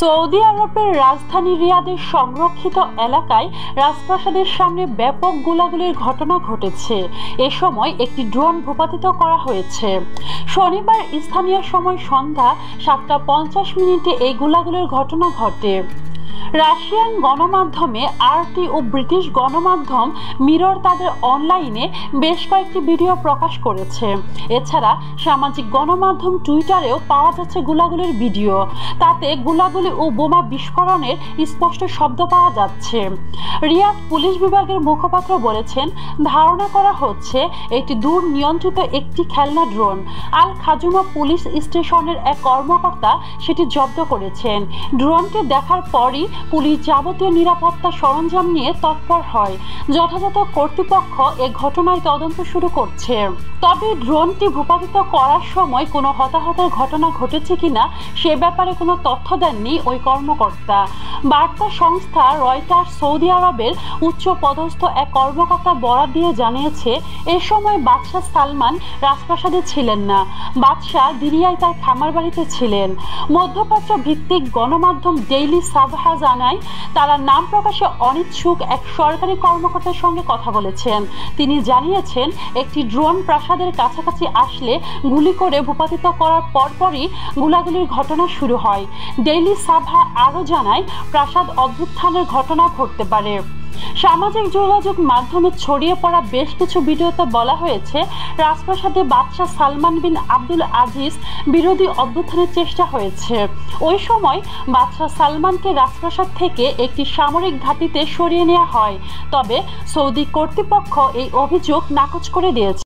Saudi আরবের রাজধানী রিয়াদের সংরক্ষিত এলাকায় রাজপ্রাসাদের সামনে ব্যাপক গোলাগুলির ঘটনা ঘটেছে। এ সময় একটি ড্রোন ভূপাতিত করা হয়েছে। শনিবার স্থানীয় সময় সন্ধ্যা সাতটা পঞ্চাশ মিনিটে এই গোলাগুলির ঘটনা ঘটে। রাশিয়ান গণমাধ্যমে আরটি ও ব্রিটিশ গণমাধ্যম মিরর তাদের অনলাইনে বেশ কয়েকটি ভিডিও প্রকাশ করেছে। এছাড়া সামাজিক গণমাধ্যম টুইটারেও পাওয়া যাচ্ছে গোলাগুলির ভিডিও। তাতে গোলাগুলি ও বোমা বিস্ফোরণের স্পষ্ট শব্দ পাওয়া যাচ্ছে। রিয়াদ পুলিশ বিভাগের মুখপাত্র বলেছেন, ধারণা করা হচ্ছে এটি দূর নিয়ন্ত্রিত একটি খেলনা ড্রোন। আল খাজুমা পুলিশ স্টেশনের এক কর্মকর্তা সেটি জব্দ করেছেন। ড্রোনটি দেখার পরই পুলিশ যাবতীয় নিরাপত্তা সরঞ্জাম নিয়ে তৎপর হয়। যথাযথ কর্তৃপক্ষ এ ঘটনায় তদন্ত শুরু করছে। তবে ড্রোনটি ভূপাতিত করার সময় কোনো হতাহতের ঘটনা ঘটেছে কিনা সে ব্যাপারে কোনো তথ্য দেননি ওই কর্মকর্তা। বার্তা সংস্থা রয়টার সৌদি আরবের উচ্চ পদস্থ এক কর্মকর্তা বরাদ দিয়ে জানিয়েছে, এ সময় বাদশাহ সালমান রাজপ্রাসাদে ছিলেন না। বাদশাহ দিরিয়ায় তার খামার বাড়িতে ছিলেন। মধ্যপ্রাচ্য ভিত্তিক গণমাধ্যম ডেইলি সাবহা জানায়, তারা নাম প্রকাশে অনিচ্ছুক এক সরকারি কর্মকর্তার সঙ্গে কথা বলেছেন। তিনি জানিয়েছেন, একটি ড্রোন প্রাসাদের কাছাকাছি আসলে গুলি করে ভূপাতিত করার পরপরই গুলাগুলির ঘটনা শুরু হয়। ডেইলি সাভা আরও জানায়, প্রাসাদ অভ্যুত্থানের ঘটনা ঘটতে পারে। সামাজিক যোগাযোগ মাধ্যমে ছড়িয়ে পড়া বেশ কিছু ভিডিওতে বলা হয়েছে, রাজপ্রাসাদে বাদশাহ সালমান বিন আব্দুল আজিজ বিরোধী অভ্যুত্থানের চেষ্টা হয়েছে। ওই সময় বাদশাহ সালমানকে রাজপ্রাসাদ থেকে একটি সামরিক ঘাঁটিতে সরিয়ে নেওয়া হয়। তবে সৌদি কর্তৃপক্ষ এই অভিযোগ নাকচ করে দিয়েছে।